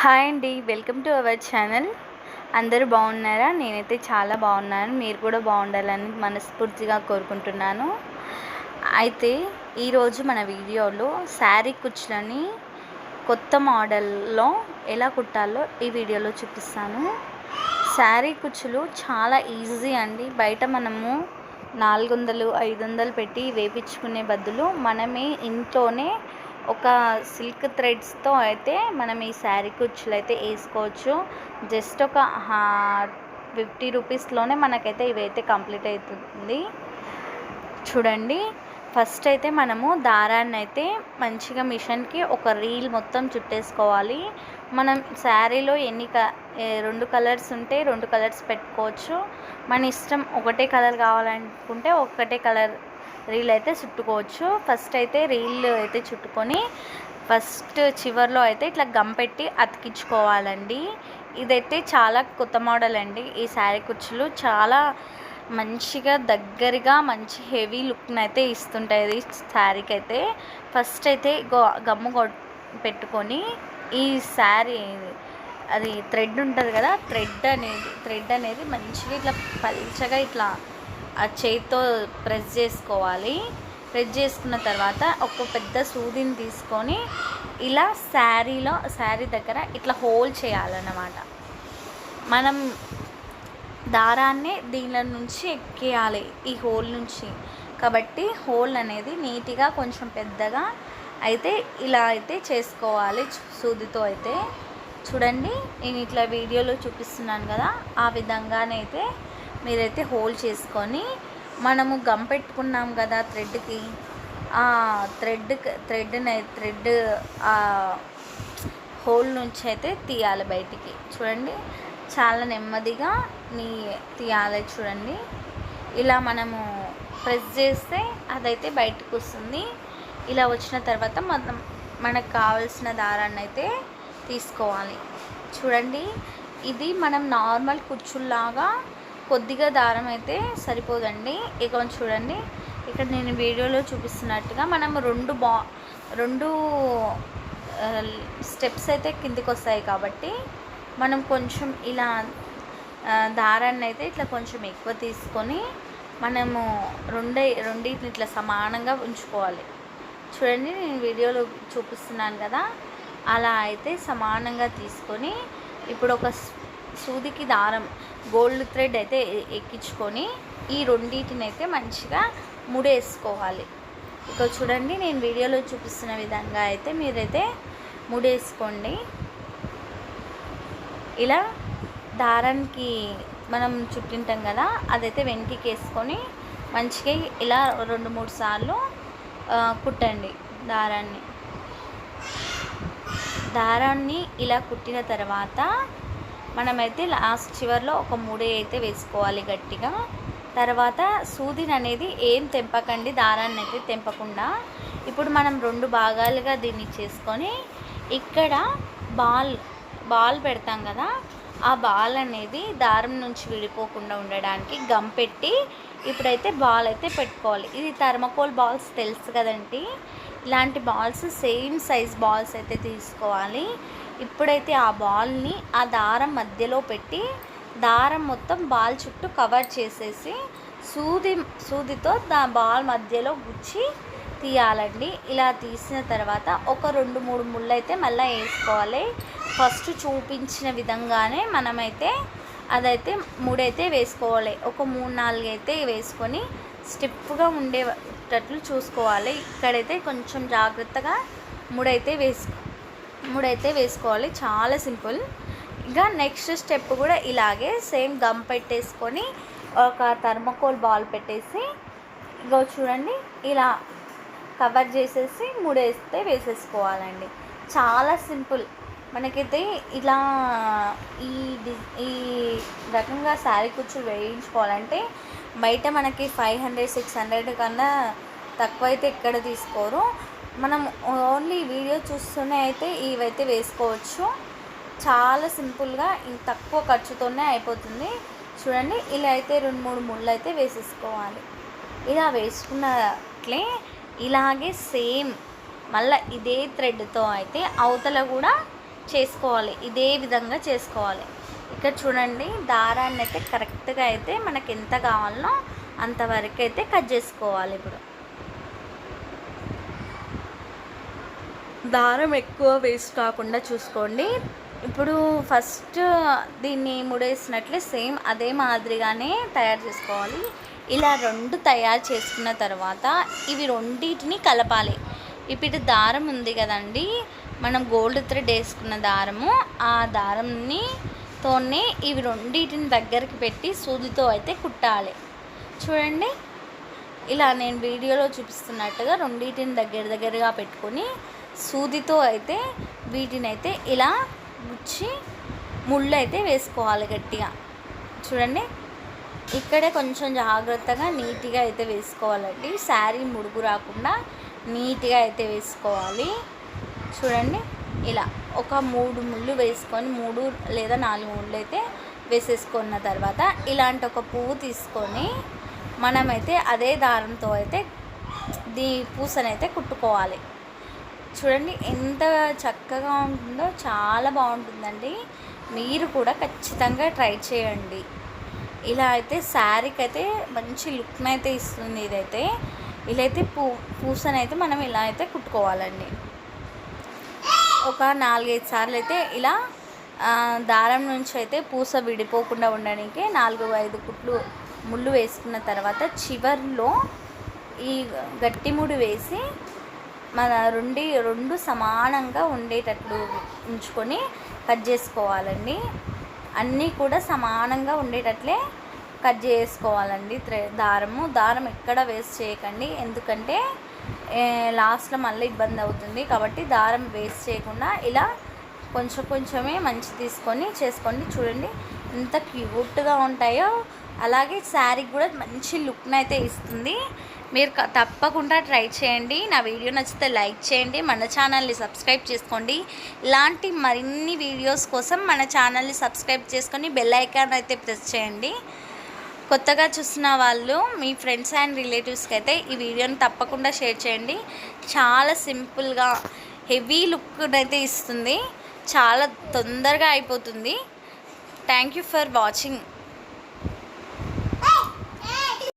Hi అండి welcome to our channel. అందరూ బాగున్నారా? నేనైతే చాలా బాగున్నాను. మీరు కూడా బాగుండాలని మనస్ఫూర్తిగా కోరుకుంటున్నాను. అయితే ఈరోజు మన వీడియోలో శారీ కుచ్చులని కొత్త మోడల్లో ఎలా కుట్టాలో ఈ వీడియోలో చూపిస్తాను. శారీ కుచ్చులు చాలా ఈజీ అండి. బయట మనము నాలుగు వందలు ఐదు వందలు పెట్టి వేపించుకునే బదులు మనమే ఇంట్లోనే ఒక సిల్క్ థ్రెడ్స్తో అయితే మనం ఈ శారీ కుచ్చులు అయితే వేసుకోవచ్చు. జస్ట్ ఒక ఫిఫ్టీ రూపీస్లోనే మనకైతే ఇవైతే కంప్లీట్ అవుతుంది చూడండి ఫస్ట్ అయితే మనము దారాన్ని అయితే మంచిగా మిషన్కి ఒక రీల్ మొత్తం చుట్టేసుకోవాలి. మనం శారీలో ఎన్ని క రెండు కలర్స్ ఉంటే రెండు కలర్స్ పెట్టుకోవచ్చు. మన ఇష్టం ఒకటే కలర్ కావాలనుకుంటే ఒకటే కలర్ రీల్ అయితే చుట్టుకోవచ్చు. ఫస్ట్ అయితే రీల్ అయితే చుట్టుకొని ఫస్ట్ చివర్లో అయితే ఇట్లా గమ్ పెట్టి అతికించుకోవాలండి. ఇదైతే చాలా కొత్త మోడల్ అండి. ఈ శారీ కుచ్చులు చాలా మంచిగా దగ్గరగా మంచి హెవీ లుక్ని అయితే ఇస్తుంటాయి శారీకి అయితే ఫస్ట్ అయితే గో గమ్ము పెట్టుకొని ఈ శారీ అది థ్రెడ్ ఉంటుంది కదా థ్రెడ్ అనేది థ్రెడ్ అనేది మంచిగా ఇట్లా పల్చగా ఇట్లా ఆ చేతితో ప్రెస్ చేసుకోవాలి. ప్రెస్ చేసుకున్న తర్వాత ఒక పెద్ద సూదిని తీసుకొని ఇలా శారీలో శారీ దగ్గర ఇట్లా హోల్ చేయాలన్నమాట. మనం దారాన్ని దీనిలో నుంచి ఎక్కేయాలి ఈ హోల్ నుంచి. కాబట్టి హోల్ అనేది నీట్గా కొంచెం పెద్దగా అయితే ఇలా అయితే చేసుకోవాలి సూదితో అయితే. చూడండి నేను ఇట్లా వీడియోలో చూపిస్తున్నాను కదా ఆ విధంగానైతే మీరైతే హోల్డ్ చేసుకొని మనము గమ్ పెట్టుకున్నాం కదా థ్రెడ్కి. ఆ థ్రెడ్ థ్రెడ్ థ్రెడ్ హోల్ నుంచి అయితే తీయాలి బయటికి. చూడండి చాలా నెమ్మదిగా నీ తీయాలి చూడండి. ఇలా మనము ప్రెస్ చేస్తే అదైతే బయటకు వస్తుంది. ఇలా వచ్చిన తర్వాత మనం మనకు కావాల్సిన దారాన్ని అయితే తీసుకోవాలి. చూడండి ఇది మనం నార్మల్ కుచ్చుల్లాగా కొద్దిగా దారం అయితే సరిపోదండి. ఇక చూడండి. ఇక్కడ నేను వీడియోలో చూపిస్తున్నట్టుగా మనం రెండు బా రెండు స్టెప్స్ అయితే కిందికి వస్తాయి కాబట్టి మనం కొంచెం ఇలా దారాన్ని అయితే ఇట్లా కొంచెం ఎక్కువ తీసుకొని మనము రెండే రెండింటిని ఇట్లా సమానంగా ఉంచుకోవాలి. చూడండి నేను వీడియోలో చూపిస్తున్నాను కదా. అలా అయితే సమానంగా తీసుకొని ఇప్పుడు ఒక సూదికి దారం గోల్డ్ థ్రెడ్ అయితే ఎక్కించుకొని ఈ రెండింటిని అయితే మంచిగా ముడేసుకోవాలి. ఇక్కడ చూడండి నేను వీడియోలో చూపిస్తున్న విధంగా అయితే మీరైతే ముడేసుకోండి. ఇలా దారానికి మనం చుట్టింటాం కదా అదైతే వెనక్కి వేసుకొని మంచిగా ఇలా రెండు మూడు సార్లు కుట్టండి దారాన్ని. దారాన్ని ఇలా కుట్టిన తర్వాత మనమైతే లాస్ట్ చివరిలో ఒక మూడే అయితే వేసుకోవాలి గట్టిగా. తర్వాత సూదిని అనేది ఏం తెంపకండి దారాన్ని అయితే తెంపకుండా. ఇప్పుడు మనం రెండు భాగాలుగా దీన్ని చేసుకొని ఇక్కడ బాల్ బాల్ పెడతాం కదా ఆ బాల్ అనేది దారం నుంచి విడిపోకుండా ఉండడానికి గమ్ పెట్టి ఇప్పుడైతే బాల్ అయితే పెట్టుకోవాలి. ఇది థర్మకోల్ బాల్స్ తెలుసు కదండి? ఇలాంటి బాల్స్ సేమ్ సైజ్ బాల్స్ అయితే తీసుకోవాలి. ఇప్పుడైతే ఆ బాల్ని ఆ దారం మధ్యలో పెట్టి దారం మొత్తం బాల్ చుట్టూ కవర్ చేసేసి సూది సూదితో దా బాల్ మధ్యలో గుచ్చి తీయాలండి. ఇలా తీసిన తర్వాత ఒక రెండు మూడు ముళ్ళు అయితే మళ్ళీ వేసుకోవాలి. ఫస్ట్ చూపించిన విధంగానే మనమైతే అదైతే మూడైతే వేసుకోవాలి. ఒక మూడు నాలుగు అయితే వేసుకొని స్టిప్గా ఉండేటట్లు చూసుకోవాలి. ఇక్కడైతే కొంచెం జాగ్రత్తగా మూడైతే వేసుకో మూడైతే వేసుకోవాలి. చాలా సింపుల్. ఇంకా నెక్స్ట్ స్టెప్ కూడా ఇలాగే సేమ్ గమ్ పెట్టేసుకొని ఒక థర్మకోల్ బాల్ పెట్టేసి ఇగో చూడండి ఇలా కవర్ చేసేసి మూడేస్తే వేసేసుకోవాలండి. చాలా సింపుల్. మనకైతే ఇలా ఈ ఈ రకంగా శారీ కుర్చీలు వేయించుకోవాలంటే బయట మనకి ఫైవ్ హండ్రెడ్ సిక్స్ హండ్రెడ్ కన్నా తక్కువ అయితే ఎక్కడ తీసుకోరు. మనం ఓన్లీ వీడియో చూస్తూనే అయితే ఇవైతే వేసుకోవచ్చు. చాలా సింపుల్గా తక్కువ ఖర్చుతోనే అయిపోతుంది. చూడండి ఇలా అయితే రెండు మూడు ముళ్ళు అయితే వేసేసుకోవాలి. ఇలా వేసుకున్నట్లే ఇలాగే సేమ్ మళ్ళీ ఇదే థ్రెడ్తో అయితే అవతల కూడా చేసుకోవాలి. ఇదే విధంగా చేసుకోవాలి. ఇక్కడ చూడండి దారాన్ని అయితే కరెక్ట్గా అయితే మనకి ఎంత కావాలో అంతవరకు అయితే కట్ చేసుకోవాలి ఇప్పుడు. దారం ఎక్కువ వేస్ట్ కాకుండా చూసుకోండి. ఇప్పుడు ఫస్ట్ దీన్ని ముడేసినట్లే సేమ్ అదే మాదిరిగానే తయారు చేసుకోవాలి. ఇలా రెండు తయారు చేసుకున్న తర్వాత ఇవి రెండింటిని కలపాలి. ఇప్పుడు దారం ఉంది కదండి మనం గోల్డ్ థ్రెడ్ వేసుకున్న దారము ఆ దారంని తోనే ఇవి రెండింటిని దగ్గరికి పెట్టి సూదితో అయితే కుట్టాలి. చూడండి ఇలా నేను వీడియోలో చూపిస్తున్నట్టుగా రెండింటిని దగ్గర దగ్గరగా పెట్టుకొని సూదితో అయితే వీటిని అయితే ఇలా గుచ్చి ముళ్ళు అయితే వేసుకోవాలి గట్టిగా. చూడండి. ఇక్కడే కొంచెం జాగ్రత్తగా నీట్గా అయితే వేసుకోవాలండి. శారీ ముడుగు రాకుండా నీట్గా అయితే వేసుకోవాలి. చూడండి. ఇలా ఒక మూడు ముళ్ళు వేసుకొని మూడు లేదా నాలుగు ముళ్ళు అయితే వేసేసుకున్న తర్వాత ఇలాంటి ఒక పువ్వు తీసుకొని మనమైతే అదే దారంతో అయితే దీ పూసనైతే కుట్టుకోవాలి. చూడండి ఎంత చక్కగా ఉంటుందో చాలా బాగుంటుందండి. మీరు కూడా ఖచ్చితంగా ట్రై చేయండి. ఇలా అయితే శారీకి అయితే మంచి లుక్ని అయితే ఇస్తుంది ఇదైతే. ఇలా అయితే పూ పూసనైతే మనం ఇలా అయితే కుట్టుకోవాలండి. ఒక నాలుగైదు సార్లు అయితే ఇలా దారం నుంచి అయితే పూస విడిపోకుండా ఉండడానికి నాలుగు ఐదు కుట్లు ముళ్ళు వేసుకున్న తర్వాత చివర్లో ఈ గట్టి ముడి వేసి మన రెండు రెండు సమానంగా ఉండేటట్లు ఉంచుకొని కట్ చేసుకోవాలండి. అన్నీ కూడా సమానంగా ఉండేటట్లే కట్ చేసుకోవాలండి. దారము దారం ఎక్కడ వేస్ట్ చేయకండి. ఎందుకంటే లాస్ట్లో మళ్ళీ ఇబ్బంది అవుతుంది. కాబట్టి దారం వేస్ట్ చేయకుండా ఇలా కొంచెం కొంచెమే మంచి తీసుకొని చేసుకోండి. చూడండి ఎంత క్యూట్గా ఉంటాయో. అలాగే శారీకి కూడా మంచి లుక్ని అయితే ఇస్తుంది. మీరు తప్పకుండా ట్రై చేయండి. నా వీడియో నచ్చితే లైక్ చేయండి. మన ఛానల్ని సబ్స్క్రైబ్ చేసుకోండి. ఇలాంటి మరిన్ని వీడియోస్ కోసం మన ఛానల్ని సబ్స్క్రైబ్ చేసుకొని బెల్ ఐకాన్ అయితే ప్రెస్ చేయండి. కొత్తగా చూసిన వాళ్ళు మీ ఫ్రెండ్స్ అండ్ రిలేటివ్స్కి అయితే ఈ వీడియోని తప్పకుండా షేర్ చేయండి. చాలా సింపుల్గా హెవీ లుక్ అయితే ఇస్తుంది. చాలా తొందరగా అయిపోతుంది. Thank you for watching.